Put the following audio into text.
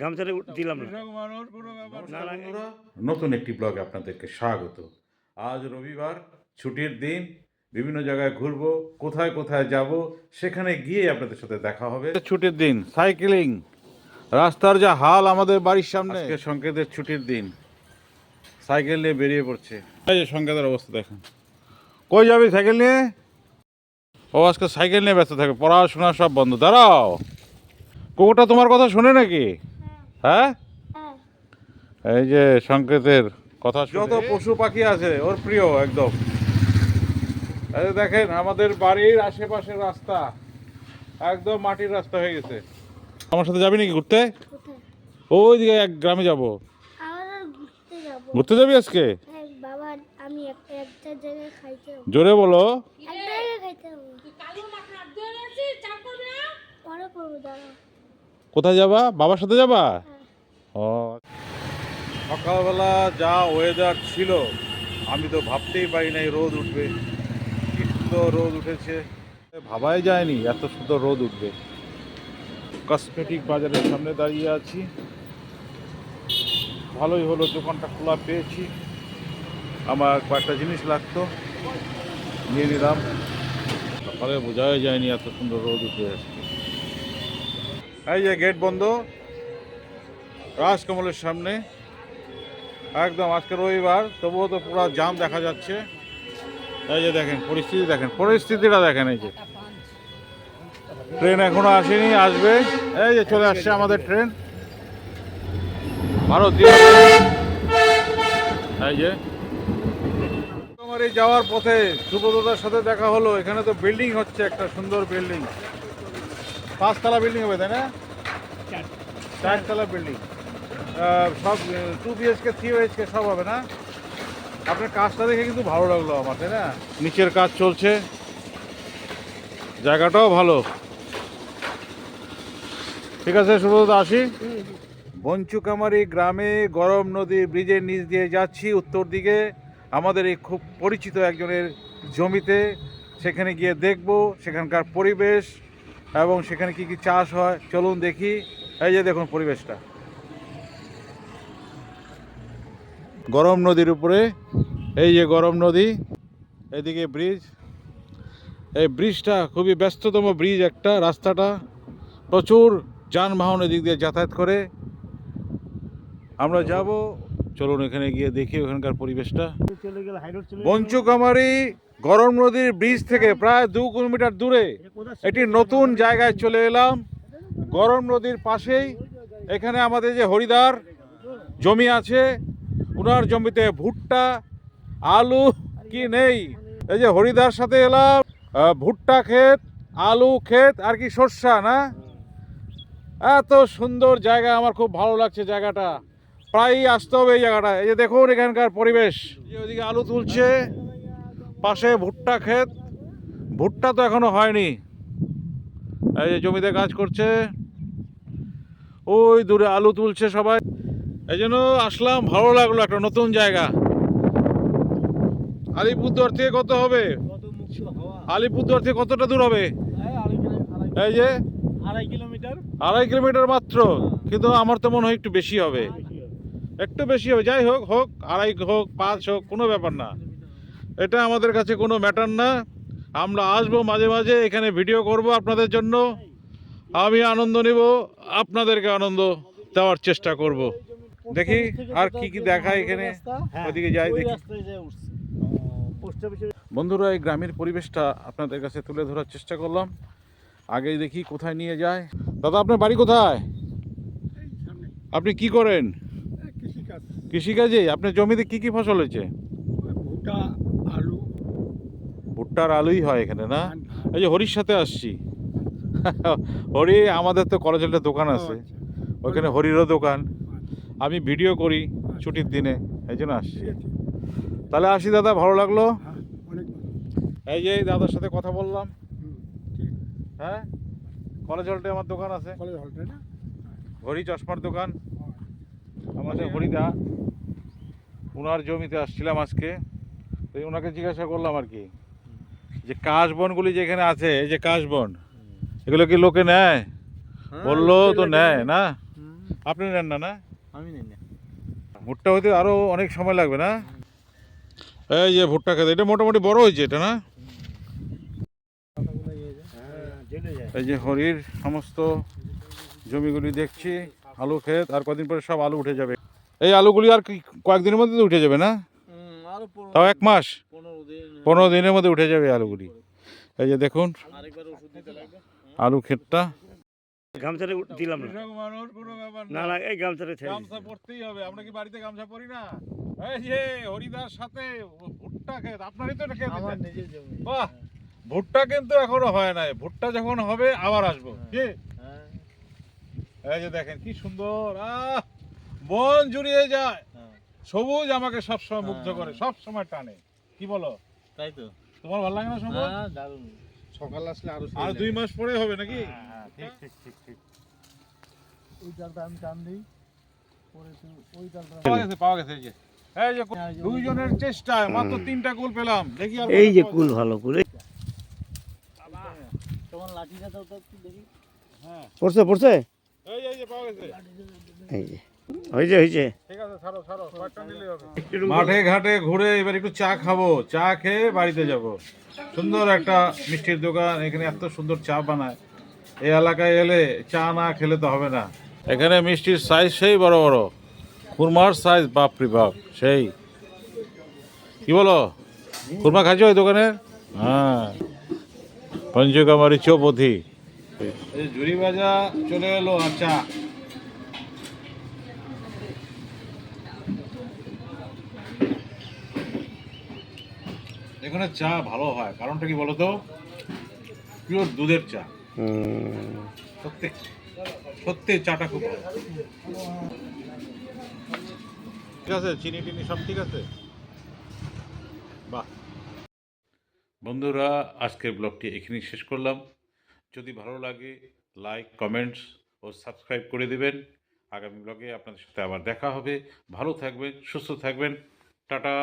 গামছাটা দিলাম না। নতুন একটি ব্লগে আপনাদেরকে স্বাগত। আজ রবিবার ছুটির দিন বিভিন্ন জায়গায় ঘুরবো কোথায় কোথায় যাব সেখানে গিয়ে আপনাদের সাথে দেখা হবে। ছুটির দিন সাইকেলিং। রাস্তার যা হাল আমাদের বাড়ির সামনে। আজকে সংকেতের ছুটির দিন। সাইকেল নিয়ে বেরিয়ে পড়ছে। এই যে সংকেতের অবস্থা দেখেন। কই যাবি সাইকেল নিয়ে? ও আজকে সাইকেল নিয়ে ব্যস্ত থাকে পড়াশোনা সব বন্ধ। দাঁড়াও। কুকুরটা তোমার কথা শোনে নাকি? হ্যাঁ? এই যে সংকেতের কথা যত পশু পাখি আছে ওর প্রিয় একদম। এই দেখেন আমাদের বাড়ির আশেপাশের রাস্তা একদম মাটির রাস্তা হয়ে গেছে। আমার সাথে যাবি নাকি ঘুরতে? ওই দিকে এক গ্রামে যাব। ঘুরতে যাব। ঘুরতে যাবি আজকে? হ্যাঁ বাবা আমি একটা একটা জায়গায় খাইতে যাব। জোরে বলো। এক জায়গায় খাইতে যাব। পরে করব দাঁড়াও। কোথায় যাবা? বাবার সাথে যাবা? ও সকালবেলা যা ওয়েদার ছিল, আমি তো ভাবতেই পারি নাই রোদ উঠবে। কি সুন্দর রোদ উঠেছে। ভাবাই যায়নি এত সুন্দর রোদ উঠবে। কসমেটিক বাজারের সামনে দাঁড়িয়ে আছি। ভালোই হলো দোকানটা খোলা পেয়েছি। আমার কয়েকটা জিনিস লাগতো। নিয়ে নিলাম। সকালে বোঝাই যায়নি এত সুন্দর রোদ উঠে আজকে এই যে গেট বন্ধ। রাজকমলের সামনে। একদম আজকে রবিবার, তবুও তো পুরো জাম দেখা যাচ্ছে। এই যে দেখেন, পরিস্থিতি দেখেন, পরিস্থিতিটা দেখেন এই যে। ট্রেন এখনও আসেনি, আসবে। এই যে চলে আসছে আমাদের ট্রেন। ভারতীয় এই যে। যাওয়ার পথে সুব্রতদার সাথে দেখা হলো। এখানে তো বিল্ডিং হচ্ছে, একটা সুন্দর বিল্ডিং। পাঁচতলা বিল্ডিং হবে, তাই না? চারতলা বিল্ডিং। সব টু বিএচকে থ্রি বিএচকে সব হবে না? আপনার কাজটা দেখে কিন্তু ভালো লাগল আমার তাই না? নিচের কাজ চলছে। জায়গাটাও ভালো। ঠিক আছে সুব্রত আসি। বঞ্চুকামারি গ্রামে গরম নদী ব্রিজের নিচ দিয়ে যাচ্ছি উত্তর দিকে। আমাদের এই খুব পরিচিত একজনের জমিতে। সেখানে গিয়ে দেখব সেখানকার পরিবেশ এবং সেখানে কি কি চাষ হয়। চলুন দেখি। এই যে দেখুন পরিবেশটা। গরম নদীর উপরে, এই যে গরম নদী, এদিকে ব্রিজ এই ব্রিজটা খুবই ব্যস্ততম ব্রিজ একটা, রাস্তাটা প্রচুর যানবাহন এদিক দিয়ে যাতায়াত করে। আমরা যাব, চলুন এখানে গিয়ে দেখি ওখানকার পরিবেশটা। বঞ্চুকামারি গরম নদীর ব্রিজ থেকে প্রায় দু কিলোমিটার দূরে একটি নতুন জায়গায় চলে এলাম। গরম নদীর পাশেই এখানে আমাদের যে হরিদার জমি আছে উনার জমিতে ভুট্টা, আলু কি নেই? এই যে হরিদার সাথে এলাম ভুট্টা ক্ষেত, আলু ক্ষেত, আর কি শস্যা না? এত সুন্দর জায়গা, আমার খুব ভালো লাগছে জায়গাটা। প্রায়ই আসতে হবে এই জায়গাটা। এই যে দেখুন এখানকার পরিবেশ। ওইদিকে আলু তুলছে, পাশে ভুট্টা ক্ষেত। ভুট্টা তো এখনও হয়নি। এই যে জমিতে কাজ করছে। ওই দূরে আলু তুলছে সবাই। এই জন্য আসলাম, ভালো লাগল একটা নতুন জায়গা। আলিপুরদুয়ার থেকে কত হবে? আলিপুরদুয়ার থেকে কতটা দূর হবে? এই যে আড়াই কিলোমিটার আড়াই কিলোমিটার মাত্র, কিন্তু আমার তো মনে হয় একটু বেশি হবে। একটু বেশি হবে, যাই হোক হোক, আড়াই হোক, পাঁচ হোক, কোনো ব্যাপার না। এটা আমাদের কাছে কোনো ম্যাটার না। আমরা আসব মাঝে মাঝে, এখানে ভিডিও করব আপনাদের জন্য। আমি আনন্দ নিব, আপনাদেরকে আনন্দ দেওয়ার চেষ্টা করব। দেখি আর কি কি দেখায় এখানে? ওইদিকে যাই দেখি। বন্ধুরা এই গ্রামের পরিবেশটা আপনাদের কাছে তুলে ধরার চেষ্টা করলাম। আগে দেখি কোথায় নিয়ে যায়। দাদা আপনার বাড়ি কোথায়? আপনি কি করেন? কৃষিকাজ। আপনার জমিতে কি কি ফসল হয়েছে? আলু। ভুট্টার আলুই হয় এখানে না? এই যে হরির সাথে আসছি। হরি আমাদের তো কলেজের দোকান আছে। ওইখানে হরিরও দোকান। আমি ভিডিও করি ছুটির দিনে এই জন্য আসছি। তাহলে আসি দাদা ভালো লাগল? হ্যাঁ। এই যে এই দাদার সাথে কথা বললাম। হ্যাঁ? কলেজ হলটে আমার দোকান আছে। কলেজ হলটা না? হরি চশমার দোকান। আমাদের হরিদা ওনার জমিতে আসছিলাম আজকে। তো ওনাকে জিজ্ঞাসা করলাম আর কি যে কাশবনগুলি যেখানে আছে এই যে কাশবন এগুলো কি লোকে নেয়? বলল তো নেয় না? আপনি নেন না না? আমি নেই না ভুট্টা হইতে আরও অনেক সময় লাগবে না? এই যে ভুট্টা খেতে এটা মোটামুটি বড় হয়েছে এটা না? এই যে হরির সমস্ত জমিগুলি দেখছি আলু ক্ষেত আর কদিন পরে সব আলু উঠে যাবে। এই আলুগুলি আর কি কয়েকদিনের মধ্যে তো উঠে যাবে না? আরও তাও এক মাস? পনেরো দিনের মধ্যে উঠে যাবে আলুগুলি। এই যে দেখুন আরেকবার ওষুধ দিতে লাগবে। আলু ক্ষেতটা। গামছাটা দিলাম না। মানুষ কোনো ব্যাপার না না। এই গামছাটা ছেড়ে গামছা পরতেই হবে আমরা কি বাড়িতে গামছা পরি না? এই যে হরিদার সাথে ভুট্টা ক্ষেত আপনারই তো এটা আমার নিজের জমি। বাহ! ভুট্টা কিন্তু এখনও হয় নাই। ভুট্টা যখন হবে আবার আসব। কি? হ্যাঁ। এই যে দেখেন কি সুন্দর। আহ! বন জুড়িয়ে যায়। হ্যাঁ। সবুজ আমাকে সবসময় মুগ্ধ হ্যাঁ। করে সব সময় টানে। কি বলো? তাই তো। তোমার ভালো লাগে না সবুজ? হ্যাঁ দারুণ। সকাল আসলে আরও আর দুই মাস পরে হবে নাকি? হ্যাঁ ঠিক ঠিক ঠিক ঠিক। ওই জালটা আমি টান দিই পরে ওই জালটা পাওয়া গেছে পাওয়া গেছে এই যে। এই যে দুইজনের চেষ্টায় মাত্র তিনটা গোল পেলাম। দেখি আর এই যে কুল ভালো কুল তোমার লাঠিটা দাও তো একটু দেখি। হ্যাঁ। পড়ছে পড়ছে? এই এই যে পাওয়া গেছে। এই যে। হয়েছে মাঠে ঘাটে ঘুরে এবার একটু চা খাব। চা খেয়ে বাড়িতে যাব। সুন্দর একটা মিষ্টির দোকান এখানে এত সুন্দর চা বানায়। এই এলাকায় এলে চা না খেলে তো হবে না। এখানে মিষ্টির সাইজ সেই বড় বড়। খুরমার সাইজ বাপরি বাপ সেই। কি বলো? খুরমা খাইছো ওই দোকানে? হ্যাঁ। পঞ্চকামারি চৌপথি ঝুরি ভাজা চলে এলো আর চা। এখানে চা ভালো হয়। কারণটা কি বলতো? পিওর দুধের চা। সত্যি। সত্যি চাটা খুব ভালো। ঠিক আছে চিনি টিনি সব ঠিক আছে? বাহ। বন্ধুরা আজকের ব্লগটি এখানেই শেষ করলাম। যদি ভালো লাগে লাইক কমেন্টস ও সাবস্ক্রাইব করে দেবেন। আগামী ব্লগে আপনাদের সাথে আবার দেখা হবে। ভালো থাকবেন সুস্থ থাকবেন। টাটা।